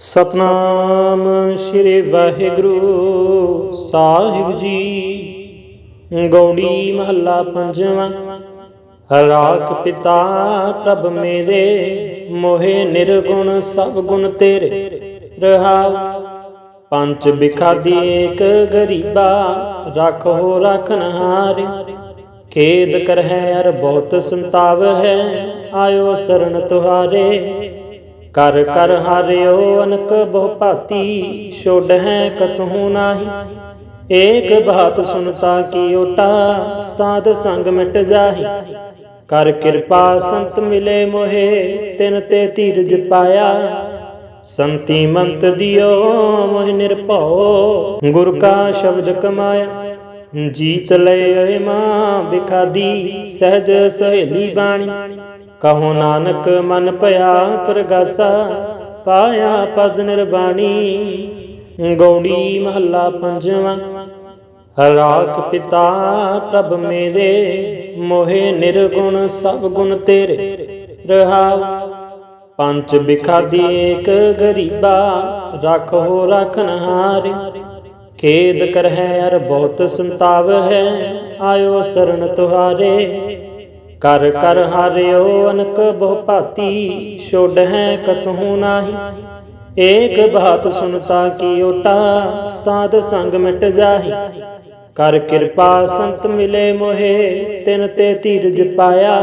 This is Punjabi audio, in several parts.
ਸਤਨਾਮ ਸ੍ਰੀ ਵਾਹਿਗੁਰੂ ਸਾਹਿਬ ਜੀ। ਗੌੜੀ ਮਹੱਲਾ ਪੰਜਵਾਂ। ਰਾਖ ਪਿਤਾ ਪ੍ਰਭ ਮੇਰੇ, ਮੋਹਿ ਨਿਰਗੁਣ ਸਭ ਗੁਣ ਤੇਰੇ ਰਹਾਉ ਪੰਜ ਬਿਖਾਦੀ ਏਕ ਗਰੀਬਾ, ਰੱਖੋ ਰਖਨ ਹਾਰੇ। ਖੇਦ ਕਰ ਹੈ ਅਰ ਬਹੁਤ ਸੰਤਾਵ ਹੈ, ਆਇਓ ਸਰਣ ਤੁਹਾਰੇ। ਕਰ ਕਰ ਹਾਰਿਓ ਅਨਕ ਬਹੁ ਭਾਤੀ, ਛੋੜ ਹੈ ਕਤਹੂ ਨਾਹੀ। ਏਕ ਬਾਤ ਸੁਨਤਾ ਕੀ ਓਟਾ, ਸਾਧ ਸੰਗ ਮਿਟ ਜਾਹੀ। ਕਰ ਕਿਰਪਾ ਸੰਤ ਮਿਲੇ ਮੋਹੇ, ਤਿਨ ਤੇ ਧੀਰਜ ਪਾਇਆ। ਸੰਤੀ ਮੰਤ ਦਿਓ, ਮੋਹਿ ਨਿਰਭਉ। ਗੁਰ ਕਾ ਸ਼ਬਦ ਕਮਾਇਆ, ਜੀਤ ਲਏ ਮਾਂ ਬਿਖਾਦੀ, ਸਹਿਜ ਸਹੇਲੀ ਬਾਣੀ। ਕਹੋ ਨਾਨਕ ਮਨ ਭਇਆ ਪ੍ਰਗਾਸਾ, ਪਾਇਆ ਪਦ ਨਿਰਬਾਣੀ, ਗੌੜੀ ਮਹੱਲਾ ਪੰਜਵਾਂ। ਰਾਖ ਪਿਤਾ ਪ੍ਰਭ ਮੇਰੇ, ਮੋਹਿ ਨਿਰਗੁਣ ਸਭ ਗੁਣ ਤੇਰੇ। ਰਹਾਉ, ਪੰਜ ਬਿਖਾਦੀ ਏਕ ਗਰੀਬਾ, ਰੱਖੋ ਰਖਨ ਹਾਰੇ। ਖੇਦ ਕਰ ਅਰ ਬਹੁਤ ਸੰਤਾਵ ਹੈ, ਆਇਓ ਸਰਨ ਤੁਹਾਰੇ। ਕਰ ਕਰ ਹਾਰਿਓ ਅਨਕ ਬਹੁ ਭਾਤੀ, ਛੋੜ ਹੈ ਕਤਹੂ ਨਾਹੀ। ਏਕ ਬਾਤ ਸੁਨਤਾ ਕੀ ਓਟਾ, ਸਾਧ ਸੰਗ ਮਿਟ ਜਾਹੀ। ਕਰ ਕਿਰਪਾ ਸੰਤ ਮਿਲੇ ਮੋਹੇ, ਤਿਨ ਤੇ ਧੀਰਜ ਪਾਇਆ।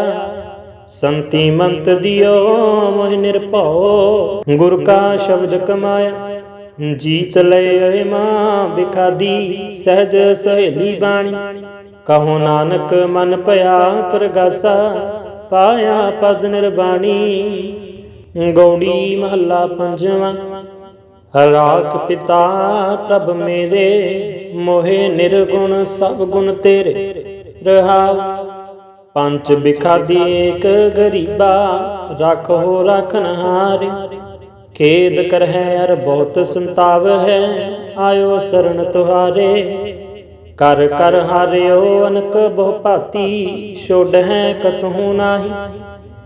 ਸੰਤੀ ਮੰਤ ਦਿਓ, ਮੋਹਿ ਨਿਰਭਉ। ਗੁਰ ਕਾ ਸ਼ਬਦ ਕਮਾਇਆ, ਜੀਤ ਲਏ ਮਾਂ ਬਿਖਾਦੀ ਸਹਿਜ ਸਹੇਲੀ ਬਾਣੀ। ਕਹੋ ਨਾਨਕ ਮਨ ਭਇਆ ਪ੍ਰਗਾਸਾ, ਪਾਇਆ ਪਦ ਨਿਰਬਾਣੀ। ਗੌੜੀ ਮਹੱਲਾ ਪੰਜਵਾਂ, ਰਾਖ ਪਿਤਾ ਪ੍ਰਭ ਮੇਰੇ, ਮੋਹਿ ਨਿਰਗੁਣ ਸਭ ਗੁਣ ਤੇਰੇ। ਰਹਾਉ ਪੰਜ ਬਿਖਾਦੀ ਏਕ ਗਰੀਬਾ, ਰੱਖੋ ਰਖਨ ਹਾਰੇ। ਖੇਦ ਕਰ ਹੈ ਅਰ ਬਹੁਤ ਸੰਤਾਵ ਹੈ, ਆਇਓ ਸਰਣ ਤੁਹਾਰੇ। ਕਰ ਕਰ ਹਾਰਿਓ ਅਨਕ ਬਹੁ ਭਾਤੀ, ਛੋੜ ਹੈ ਕਤਹੂ ਨਾਹੀ।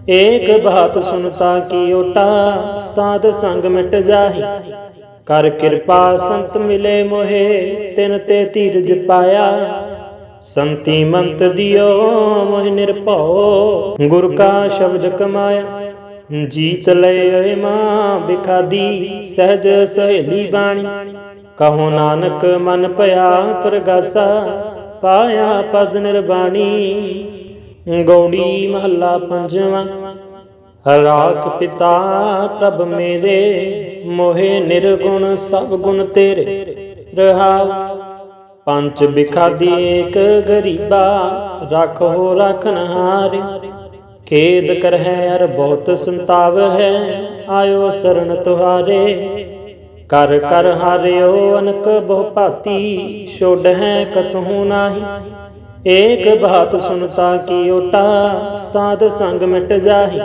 ਏਕ ਬਾਤ ਸੁਨਤਾ ਕੀ ਓਟਾ, ਸਾਧ ਸੰਗ ਮਿਟ ਜਾਹੀ। ਕਰ ਕਿਰਪਾ ਸੰਤ ਮਿਲੇ ਮੋਹੇ, ਤਿਨ ਤੇ ਧੀਰਜ ਪਾਇਆ। ਸੰਤੀ ਮੰਤ ਦਿਓ, ਮੋਹਿ ਨਿਰਭਉ। ਗੁਰ ਕਾ ਸ਼ਬਦ ਕਮਾਇਆ, ਜੀਤ ਲੈ ਲਏ ਮਾਂ ਬਿਖਾਦੀ ਸਹਿਜ ਸਹੇਲੀ ਬਾਣੀ। ਕਹੋ ਨਾਨਕ ਮਨ ਭਇਆ ਪ੍ਰਗਾਸਾ, ਪਾਇਆ ਪਦ ਨਿਰਬਾਣੀ। ਗੌੜੀ ਮਹੱਲਾ ਪੰਜਵਾਂ, ਰਾਖ ਪਿਤਾ ਪ੍ਰਭ ਮੇਰੇ, ਮੋਹਿ ਨਿਰਗੁਣ ਸਭ ਗੁਣ ਤੇਰੇ। ਰਹਾਉ ਪੰਜ ਬਿਖਾਦੀ ਏਕ ਗਰੀਬਾ, ਰੱਖੋ ਰਖਨ ਹਾਰੇ। ਖੇਦ ਕਰ ਹੈ ਅਰ ਬਹੁਤ ਸੰਤਾਵ ਹੈ, ਆਇਓ ਸਰਣ ਤੁਹਾਰੇ। ਕਰ ਕਰ ਹਾਰਿਓ ਅਨਕ ਬਹੁ ਭਾਤੀ, ਛੋੜ ਹੈ ਕਤਹੂ ਨਾਹੀ। ਏਕ ਬਾਤ ਸੁਨਤਾ ਕੀ ਓਟਾ ਸਾਧ ਸੰਗ ਮਿਟ ਜਾਹੀ।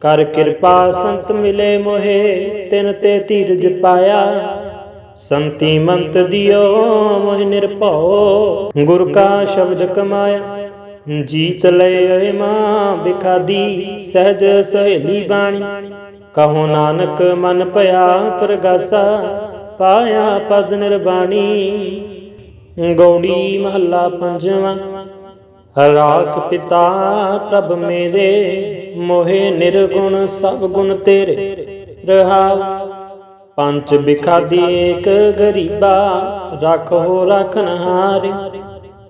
ਕਰ ਕਿਰਪਾ ਸੰਤ ਮਿਲੇ ਮੋਹੇ, ਤਿਨ ਤੇ ਧੀਰਜ ਪਾਇਆ। ਸੰਤੀ ਮੰਤ ਦਿਓ, ਮੋਹਿ ਨਿਰਭਉ, ਗੁਰ ਕਾ ਸ਼ਬਦ ਕਮਾਇਆ। ਜੀਤ ਲਏ ਮਾਂ ਬਿਖਾਦੀ ਸਹਿਜ ਸਹੇਲੀ ਬਾਣੀ। ਕਹੋ ਨਾਨਕ ਮਨ ਭਇਆ ਪ੍ਰਗਾਸਾ, ਪਾਇਆ ਪਦ ਨਿਰਬਾਣੀ। ਗੌੜੀ ਮਹੱਲਾ ਪੰਜਵਾਂ, ਰਾਖ ਪਿਤਾ ਪ੍ਰਭ ਮੇਰੇ, ਮੋਹਿ ਨਿਰਗੁਣ ਸਭ ਗੁਣ ਤੇਰੇ। ਰਹਾਉ ਪੰਜ ਬਿਖਾਦੀ ਏਕ ਗਰੀਬਾ, ਰੱਖੋ ਰਖਨ ਹਾਰੇ।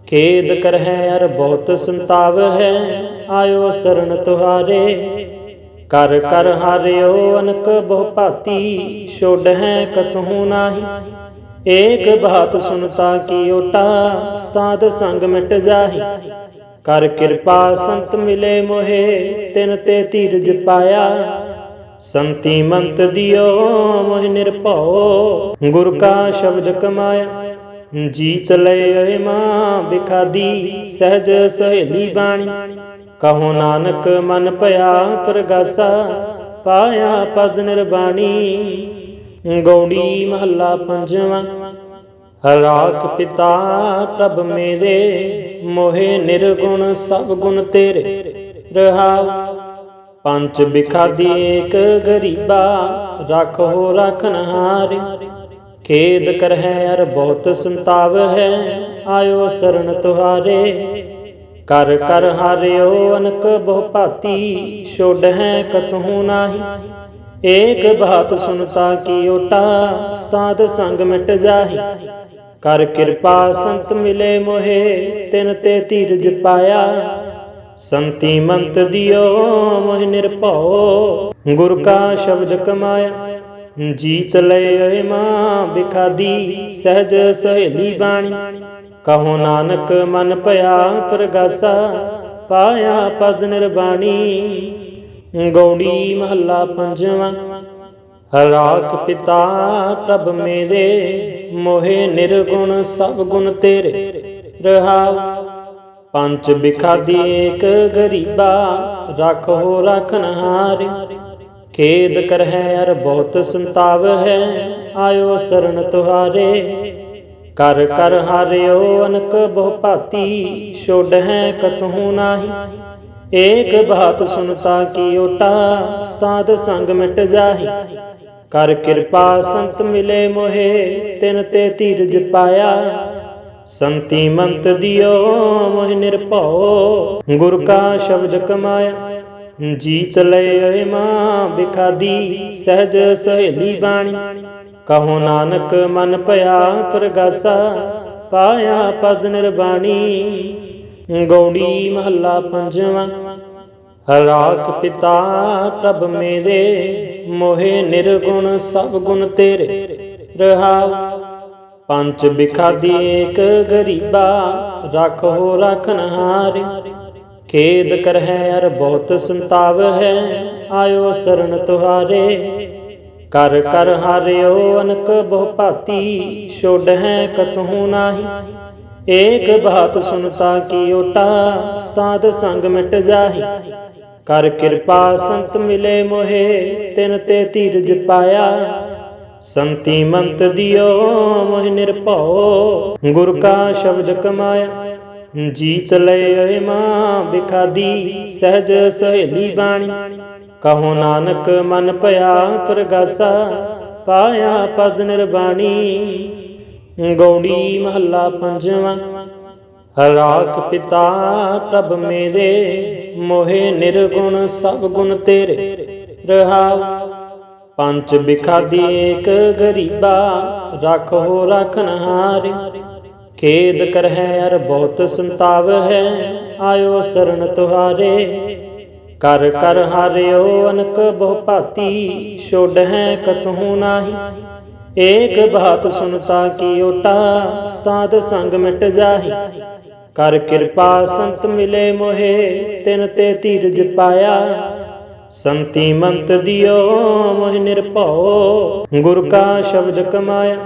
ਖੇਦ ਕਰ ਹੈ ਅਰ ਬਹੁਤ ਸੰਤਾਵ ਹੈ, ਆਇਓ ਸ਼ਰਨ ਤੁਹਾਰੇ। ਕਰ ਕਰ ਹਾਰਿਓ ਅਨਕ ਬਹੁ ਭਾਤੀ, ਛੋੜ ਹੈ ਕਤਹੂ ਨਾਹੀ। ਏਕ ਬਾਤ ਸੁਨਤਾ ਕੀ ਓਟਾ, ਸਾਧ ਸੰਗ ਮਿਟ ਜਾਹੀ। ਕਰ ਕਿਰਪਾ ਸੰਤ ਮਿਲੇ ਮੋਹੇ, ਤਿਨ ਤੇ ਧੀਰਜ ਪਾਇਆ। ਸੰਤੀ ਮੰਤ ਦਿਓ, ਮੋਹਿ ਨਿਰਭਉ। ਗੁਰ ਕਾ ਸ਼ਬਦ ਕਮਾਇਆ। ਜੀਤ ਲਏ ਮਾਂ ਬਿਖਾਦੀ, ਸਹਿਜ ਸਹੇਲੀ ਬਾਣੀ। ਕਹੋ ਨਾਨਕ ਮਨ ਭਇਆ ਪ੍ਰਗਾਸਾ, ਪਾਇਆ ਪਦ ਨਿਰਬਾਣੀ। ਗੌੜੀ ਮਹੱਲਾ ਪੰਜਵਾਂ, ਰਾਖ ਪਿਤਾ ਪ੍ਰਭ ਮੇਰੇ, ਮੋਹਿ ਨਿਰਗੁਣ ਸਭ ਗੁਣ ਤੇਰੇ। ਰਹਾਉ ਪੰਚ ਬਿਖਾਦੀ ਏਕ ਗਰੀਬਾ, ਰੱਖੋ ਰਖਨਹਾਰ ਖੇਦ ਕਰਹਿ ਅਰ ਬਹੁਤ ਸੰਤਾਵ ਹੈ, ਆਇਓ ਸਰਣ ਤੁਹਾਰੇ। ਕਰ ਕਰ ਹਾਰਿਓ ਅਨਕ ਬਹੁ ਭਾਤੀ, ਛੋੜ ਹੈ ਕਤਹੂ ਨਾਹੀ। ਏਕ ਬਾਤ ਸੁਨਤਾ ਕੀ ਓਟਾ, ਸਾਧ ਸੰਗ ਮਿਟ ਜਾਹੀ। ਕਰ ਕਿਰਪਾ ਸੰਤ ਮਿਲੇ ਮੋਹੇ, ਤਿਨ ਤੇ ਧੀਰਜ ਪਾਇਆ। ਸੰਤੀ ਮੰਤ ਦਿਓ, ਮੋਹਿ ਨਿਰਭਉ। ਗੁਰ ਕਾ ਸ਼ਬਦ ਕਮਾਇਆ, ਜੀਤ ਲੈ ਏ ਮਾਂ ਬਿਖਾਦੀ ਸਹਿਜ ਸਹੇਲੀ ਬਾਣੀ। ਕਹੋ ਨਾਨਕ ਮਨ ਭਇਆ ਪ੍ਰਗਾਸਾ, ਪਾਇਆ ਪਦ ਨਿਰਬਾਣੀ। ਗੌੜੀ ਮਹੱਲਾ ਪੰਜਵਾਂ, ਰਾਖ ਪਿਤਾ ਪ੍ਰਭ ਮੇਰੇ, ਮੋਹਿ ਨਿਰਗੁਣ ਸਭ ਗੁਣ ਤੇਰੇ। ਰਹਾਉ ਪੰਚ ਬਿਖਾਦੀ ਏਕ ਗਰੀਬਾ, ਰੱਖੋ ਰਖਨਹਾਰ ਖੇਦ ਕਰਹਿ ਅਰ ਬਹੁਤ ਸੰਤਾਵ ਹੈ, ਆਇਓ ਸਰਨ ਤੁਹਾਰੇ। ਕਰ ਕਰ ਹਾਰਿਓ ਅਨਕ ਬਹੁ ਭਾਤੀ, ਛੋੜ ਹੈ ਕਤਹੂ ਨਾਹੀ। ਏਕ ਬਾਤ ਸੁਨਤਾ ਕੀ ਓਟਾ ਸਾਧ ਸੰਗ ਮਿਟ ਜਾਹੀ। ਕਰ ਕਿਰਪਾ ਸੰਤ ਮਿਲੇ ਮੋਹੇ, ਤਿਨ ਤੇ ਧੀਰਜ ਪਾਇਆ। ਸੰਤੀ ਮੰਤ ਦਿਓ, ਮੋਹਿ ਨਿਰਭਉ, ਗੁਰ ਕਾ ਸ਼ਬਦ ਕਮਾਇਆ। ਜੀਤ ਲਏ ਮਾਂ ਬਿਖਾਦੀ ਸਹਿਜ ਸਹੇਲੀ ਬਾਣੀ। ਕਹੋ ਨਾਨਕ ਮਨ ਭਇਆ ਪ੍ਰਗਾਸਾ, ਪਾਇਆ ਪਦ ਨਿਰਬਾਣੀ। ਗੌੜੀ ਮਹੱਲਾ ਪੰਜਵਾਂ, ਰਾਖ ਪਿਤਾ ਪ੍ਰਭ ਮੇਰੇ, ਮੋਹਿ ਨਿਰਗੁਣ ਸਭ ਗੁਣ ਤੇਰੇ। ਰਹਾਉ ਪੰਚ ਬਿਖਾਦੀ ਏਕ ਗਰੀਬਾ, ਰੱਖੋ ਰਖਨਹਾਰ ਖੇਦ ਕਰਹਿ ਅਰ ਬਹੁਤ ਸੰਤਾਵ ਹੈ, ਆਇਓ ਸਰਣ ਤੁਹਾਰੇ। ਕਰ ਕਰ ਹਾਰਿਓ ਅਨਕ ਬਹੁ ਭਾਤੀ, ਛੋੜ ਹੈ ਕਤਹੂ ਨਾਹੀ। ਏਕ ਬਾਤ ਸੁਨਤਾ ਕੀ ਓਟਾ, ਸਾਧ ਸੰਗ ਮਿਟ ਜਾਹੀ। ਕਰ ਕਿਰਪਾ ਸੰਤ ਮਿਲੇ ਮੋਹੇ, ਤਿਨ ਤੇ ਧੀਰਜ ਪਾਇਆ। ਸੰਤੀ ਮੰਤ ਦਿਓ, ਮੋਹਿ ਨਿਰਭਉ, ਗੁਰ ਕਾ ਸ਼ਬਦ ਕਮਾਇਆ। ਜੀਤ ਲਏ ਮਾਂ ਬਿਖਾਦੀ, ਸਹਿਜ ਸਹੇਲੀ ਬਾਣੀ। ਕਹੋ ਨਾਨਕ, ਮਨ ਭਇਆ ਪ੍ਰਗਾਸਾ, ਪਾਇਆ ਪਦ ਨਿਰਬਾਣੀ। ਗੌੜੀ ਮਹੱਲਾ ਪੰਜਵਾਂ, ਰਾਖ ਪਿਤਾ ਪ੍ਰਭ ਮੇਰੇ, ਮੋਹਿ ਨਿਰਗੁਣ ਸਭ ਗੁਣ ਤੇਰੇ। ਰਹਾਉ ਪੰਚ ਬਿਖਾਦੀ ਏਕ ਗਰੀਬਾ, ਰੱਖੋ ਰਖਨਹਾਰ ਖੇਦ ਕਰਹਿ ਅਰ ਬਹੁਤ ਸੰਤਾਪ ਹੈ, ਆਇਓ ਸਰਣ ਤੁਹਾਰੇ। ਕਰ ਕਰ ਹਾਰਿਓ ਅਨਕ ਬਹੁ ਭਾਤੀ, ਛੋੜ ਹੈ ਕਤਹੂ ਨਾਹੀ। ਏਕ ਬਾਤ ਸੁਨਤਾ ਕੀ ਓਟਾ, ਸਾਧ ਸੰਗ ਮਿਟ ਜਾਹੀ। ਕਰ ਕਿਰਪਾ ਸੰਤ ਮਿਲੇ ਮੋਹੇ, ਤਿਨ ਤੇ ਧੀਰਜ ਪਾਇਆ। ਸੰਤੀ ਮੰਤ ਦਿਓ, ਮੋਹਿ ਨਿਰਭਉ, ਗੁਰ ਕਾ ਸ਼ਬਦ ਕਮਾਇਆ।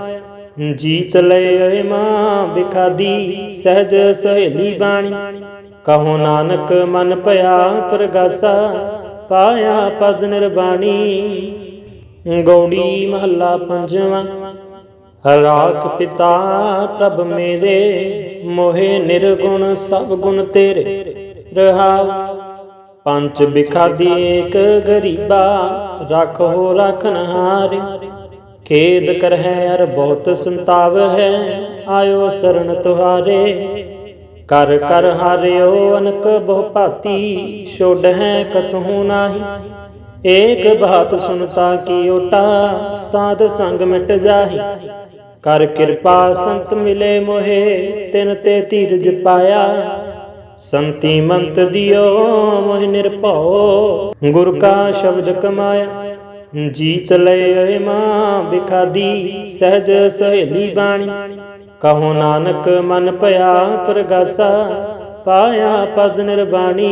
ਜੀਤ ਲਏ ਮਾਂ ਬਿਖਾਦੀ ਸਹਿਜ ਸਹੇਲੀ ਬਾਣੀ। ਕਹੋ ਨਾਨਕ, ਮਨ ਭਇਆ ਪ੍ਰਗਾਸਾ, ਪਾਇਆ ਪਦ ਨਿਰਬਾਣੀ। ਗੌੜੀ ਮਹੱਲਾ ਪੰਜਵਾਂ, ਰਾਖ ਪਿਤਾ ਪ੍ਰਭ ਮੇਰੇ, ਮੋਹਿ ਨਿਰਗੁਣ ਸਭ ਗੁਣ ਤੇਰੇ ਰਹਾਉ ਪੰਚ ਬਿਖਾਦੀ ਏਕ ਗਰੀਬਾ, ਰੱਖੋ ਰਖਨਹਾਰ ਖੇਦ ਕਰਹਿ ਅਰ ਬਹੁਤ ਸੰਤਾਵ ਹੈ ਆਇਓ ਸਰਣ ਤੁਹਾਰੇ। ਕਰ ਕਰ ਹਾਰਿਓ ਅਨਕ ਬਹੁ ਭਾਤੀ ਛੋੜ ਹੈ ਕਤਹੂ ਨਾਹੀ। ਏਕ ਬਾਤ ਸੁਨਤਾ ਕੀ ਓਟਾ, ਸਾਧ ਸੰਗ ਮਿਟ ਜਾਹੀ। ਕਰ ਕਿਰਪਾ ਸੰਤ ਮਿਲੇ ਮੋਹੇ, ਤਿਨ ਤੇ ਧੀਰਜ ਪਾਇਆ। ਸੰਤੀ ਮੰਤ ਦਿਓ, ਮੋਹਿ ਨਿਰਭਉ। ਗੁਰ ਕਾ ਸ਼ਬਦ ਕਮਾਇਆ। ਜੀਤ ਲਏ ਮਾਂ ਬਿਖਾਦੀ ਸਹਿਜ ਸਹੇਲੀ ਬਾਣੀ। ਕਹੋ ਨਾਨਕ ਮਨ ਭਇਆ, ਪ੍ਰਗਾਸਾ, ਪਾਇਆ ਪਦ ਨਿਰਬਾਣੀ।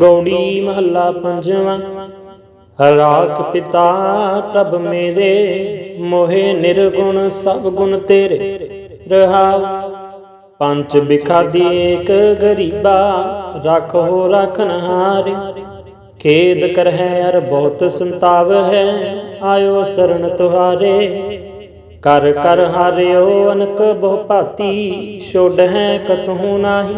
ਗੌੜੀ ਮਹੱਲਾ ਪੰਜਵਾਂ, ਰਾਖ ਪਿਤਾ ਪ੍ਰਭ ਮੇਰੇ, ਮੋਹਿ ਨਿਰਗੁਣ ਸਭ ਗੁਣ ਤੇਰੇ। ਰਹਾਉ ਪੰਚ ਬਿਖਾਦੀ ਏਕ ਗਰੀਬਾ, ਰੱਖੋ ਰਖਨਹਾਰ ਖੇਦ ਕਰਹਿ ਅਰ ਬਹੁਤ ਸੰਤਾਪ ਹੈ, ਆਇਓ ਸਰਣ ਤੁਹਾਰੇ। ਕਰ ਕਰ ਹਾਰਿਓ ਅਨਕ ਬਹੁ ਭਾਤੀ, ਛੋੜ ਹੈ ਕਤਹੂ ਨਾਹੀ।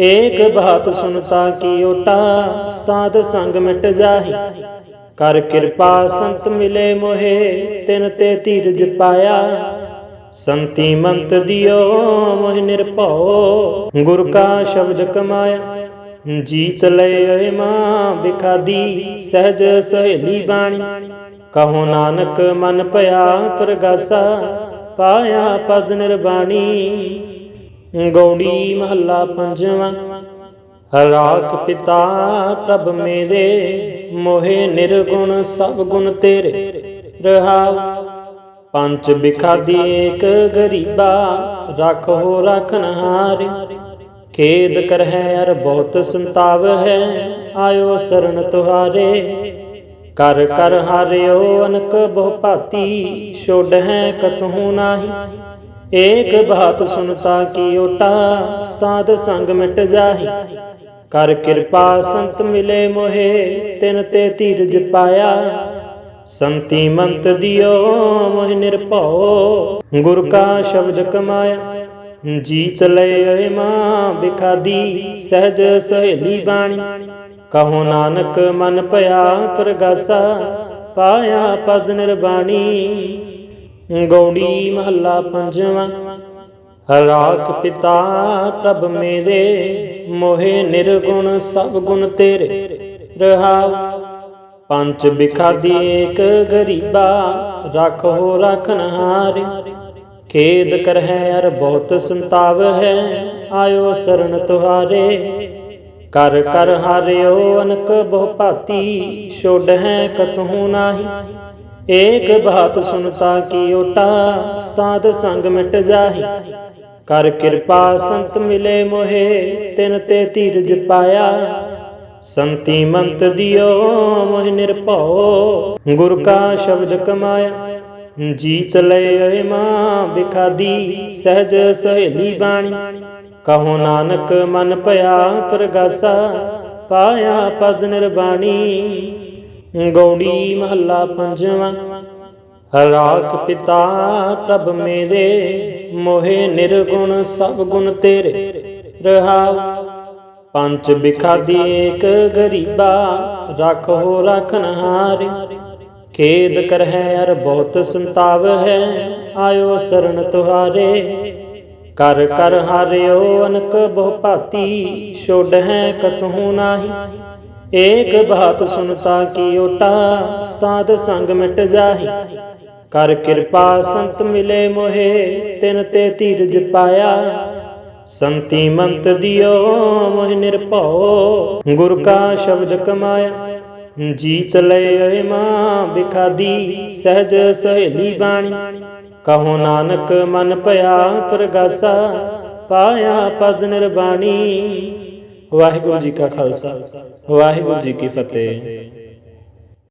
ਏਕ ਬਾਤ ਸੁਨਤਾ ਕੀ ਓਟਾ ਸਾਧ ਸੰਗ ਮਿਟ ਜਾਹੀ। ਕਰ ਕਿਰਪਾ ਸੰਤ ਮਿਲੇ ਮੋਹੇ, ਤਿਨ ਤੇ ਧੀਰਜ ਪਾਇਆ। ਸੰਤੀ ਮੰਤ ਦਿਓ, ਮੋਹਿ ਨਿਰਭਉ, ਗੁਰ ਕਾ ਸ਼ਬਦ ਕਮਾਇਆ। ਜੀਤ ਲਏ ਮਾਂ ਬਿਖਾਦੀ ਸਹਿਜ ਸਹੇਲੀ ਬਾਣੀ। ਕਹੋ ਨਾਨਕ, ਮਨ ਭਇਆ ਪ੍ਰਗਾਸਾ, ਪਾਇਆ ਪਦ ਨਿਰਬਾਣੀ। ਗੌੜੀ ਮਹੱਲਾ ਪੰਜਵਾਂ, ਰਾਖ ਪਿਤਾ ਪ੍ਰਭ ਮੇਰੇ, ਮੋਹਿ ਨਿਰਗੁਣ ਸਭ ਗੁਣ ਤੇਰੇ ਰਹਾਉ ਪੰਜ ਬਿਖਾਦੀ ਏਕ ਗਰੀਬਾ, ਰੱਖੋ ਰਖਨ ਹਾਰੇ ਖੇਦ ਕਰ ਹੈ ਅਰ ਬਹੁਤ ਸੰਤਾਵ ਹੈ ਆਇਓ ਸਰਣ ਤੁਹਾਰੇ। ਕਰ ਕਰ ਹਾਰਿਓ ਅਨਕ ਬਹੁ ਭਾਤੀ ਛੋੜ ਹੈ ਕਤਹੂ ਨਾਹੀ। ਏਕ ਬਾਤ ਸੁਨਤਾ ਕੀ ਓਟਾ, ਸਾਧ ਸੰਗ ਮਿਟ ਜਾਹੀ। ਕਰ ਕਿਰਪਾ ਸੰਤ ਮਿਲੇ ਮੋਹੇ, ਤਿਨ ਤੇ ਧੀਰਜ ਪਾਇਆ। ਸੰਤੀ ਮੰਤ ਦਿਓ, ਮੋਹਿ ਨਿਰਭਉ। ਗੁਰ ਕਾ ਸ਼ਬਦ ਕਮਾਇਆ। ਜੀਤ ਲਏ ਮਾਂ ਬਿਖਾਦੀ, ਸਹਿਜ ਸਹੇਲੀ ਬਾਣੀ। ਕਹੋ ਨਾਨਕ, ਮਨ ਭਇਆ ਪ੍ਰਗਾਸਾ, ਪਾਇਆ ਪਦ ਨਿਰਬਾਣੀ। ਗੌੜੀ ਮਹੱਲਾ ਪੰਜਵਾਂ, ਰਾਖ ਪਿਤਾ ਪ੍ਰਭ ਮੇਰੇ, ਮੋਹਿ ਨਿਰਗੁਣ ਸਭ ਗੁਣ ਤੇਰੇ। ਰਹਾਉ, ਪੰਜ ਬਿਖਾਦੀ ਏਕ ਗਰੀਬਾ, ਰੱਖੋ ਰਖਨ ਹਾਰੇ ਖੇਦ ਕਰ ਹੈ ਅਰ ਬਹੁਤ ਸੰਤਾਵ ਹੈ, ਆਇਓ ਸਰਣ ਤੁਹਾਰੇ। ਕਰ ਕਰ ਹਾਰਿਓ ਅਨਕ ਬਹੁ ਭਾਤੀ, ਛੋੜ ਹੈ ਕਤਹੂ ਨਾਹੀ। ਏਕ ਬਾਤ ਸੁਨਤਾ ਕੀ ਓਟਾ ਸਾਧ ਸੰਗ ਮਿਟ ਜਾਹੀ। ਕਰ ਕਿਰਪਾ ਸੰਤ ਮਿਲੇ ਮੋਹੇ, ਤਿਨ ਤੇ ਧੀਰਜ ਪਾਇਆ। ਸੰਤੀ ਮੰਤ ਦਿਓ, ਮੋਹਿ ਨਿਰਭਉ। ਗੁਰ ਕਾ ਸ਼ਬਦ ਕਮਾਇਆ। ਜੀਤ ਲਏ ਮਾਂ ਬਿਖਾਦੀ ਸਹਿਜ ਸਹੇਲੀ ਬਾਣੀ। ਕਹੋ ਨਾਨਕ, ਮਨ ਭਇਆ ਪ੍ਰਗਾਸਾ, ਪਾਇਆ ਪਦ ਨਿਰਬਾਣੀ। ਗੌੜੀ ਮਹੱਲਾ ਪੰਜਵਾਂ, ਰਾਖ ਪਿਤਾ ਪ੍ਰਭ ਮੇਰੇ, ਮੋਹਿ ਨਿਰਗੁਣ ਸਭ ਗੁਣ ਤੇਰੇ ਰਹਾਉ ਪੰਜ ਬਿਖਾਦੀ ਏਕ ਗਰੀਬਾ, ਰੱਖੋ ਰਖਨ ਹਾਰੇ ਖੇਦ ਕਰ ਹੈ ਅਰ ਬਹੁਤ ਸੰਤਾਵ ਹੈ ਆਇਓ ਸਰਣ ਤੁਹਾਰੇ। ਕਰ ਕਰ ਹਾਰਿਓ ਅਨਕ ਬਹੁ ਭਾਤੀ ਛੋੜ ਹੈ ਕਤਹੂ ਨਾਹੀ। ਏਕ ਬਾਤ ਸੁਨਤਾ ਕੀ ਓਟਾ, ਸਾਧ ਸੰਗ ਮਿਟ ਜਾਹੀ। ਕਰ ਕਿਰਪਾ ਸੰਤ ਮਿਲੇ ਮੋਹੇ, ਤਿਨ ਤੇ ਧੀਰਜ ਪਾਇਆ। ਸੰਤੀ ਮੰਤ ਦਿਓ, ਮੋਹਿ ਨਿਰਭਉ, ਗੁਰ ਕਾ ਸ਼ਬਦ ਕਮਾਇਆ। ਜੀਤ ਲਏ ਮਾਂ ਬਿਖਾਦੀ ਸਹਿਜ ਸਹੇਲੀ ਬਾਣੀ। ਕਹੋ ਨਾਨਕ, ਮਨ ਭਇਆ ਪ੍ਰਗਾਸਾ, ਪਾਇਆ ਪਦ ਨਿਰਬਾਣੀ। ਵਾਹਿਗੁਰੂ ਜੀ ਕਾ ਖਾਲਸਾ, ਵਾਹਿਗੁਰੂ ਜੀ ਕੀ ਫਤਿਹ।